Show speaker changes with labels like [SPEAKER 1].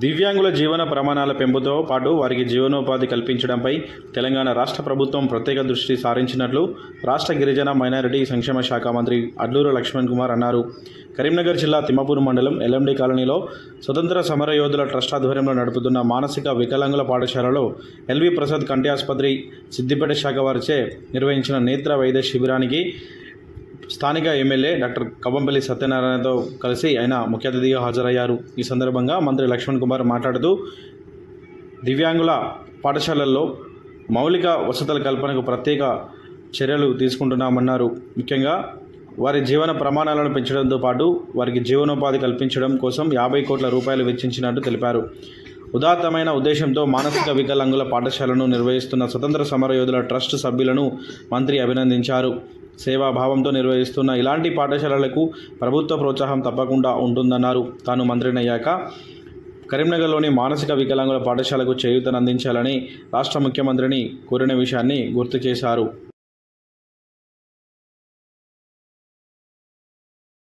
[SPEAKER 1] దివ్యాంగుల జీవన ప్రమాణాల పెంపుతో పాటు వారికి జీవనోపాధి కల్పించడంపై తెలంగాణ రాష్ట్ర ప్రభుత్వం ప్రత్యేక దృష్టి సారించినట్లు రాష్ట్ర గిరిజన మైనారిటీ సంక్షేమ శాఖ మంత్రి అడ్లూరు లక్ష్మణ్ కుమార్ అన్నారు. కరీంనగర్ జిల్లా తిమ్మపూర్ మండలం ఎల్ఎండి కాలనీలో స్వతంత్ర సమరయోధుల ట్రస్ట్ ఆధ్వర్యంలో నడుపుతున్న మానసిక వికలాంగుల పాఠశాలలో ఎల్వి ప్రసాద్ కంటి ఆసుపత్రి సిద్దిపేట శాఖ వారిచే నిర్వహించిన నేత్ర వైద్య శిబిరానికి స్థానిక ఎమ్మెల్యే డాక్టర్ కవ్వంపల్లి సత్యనారాయణతో కలిసి ఆయన ముఖ్య అతిథిగా హాజరయ్యారు. ఈ సందర్భంగా మంత్రి లక్ష్మణ్ కుమార్ మాట్లాడుతూ దివ్యాంగుల పాఠశాలల్లో మౌలిక వసతుల కల్పనకు ప్రత్యేక చర్యలు తీసుకుంటున్నామన్నారు. ముఖ్యంగా వారి జీవన ప్రమాణాలను పెంచడంతో పాటు వారికి జీవనోపాధి కల్పించడం కోసం యాభై కోట్ల రూపాయలు వెచ్చించినట్టు తెలిపారు. ఉదాత్తమైన ఉద్దేశంతో మానసిక వికలాంగుల పాఠశాలను నిర్వహిస్తున్న స్వతంత్ర సమరయోధుల ట్రస్ట్ సభ్యులను మంత్రి అభినందించారు. సేవాభావంతో నిర్వహిస్తున్న ఇలాంటి పాఠశాలలకు ప్రభుత్వ ప్రోత్సాహం తప్పకుండా ఉంటుందన్నారు. తాను మంత్రినయ్యాక కరీంనగర్లోని మానసిక వికలాంగుల పాఠశాలకు చేయూతనందించాలని రాష్ట్ర ముఖ్యమంత్రిని కోరిన విషయాన్ని గుర్తు చేశారు.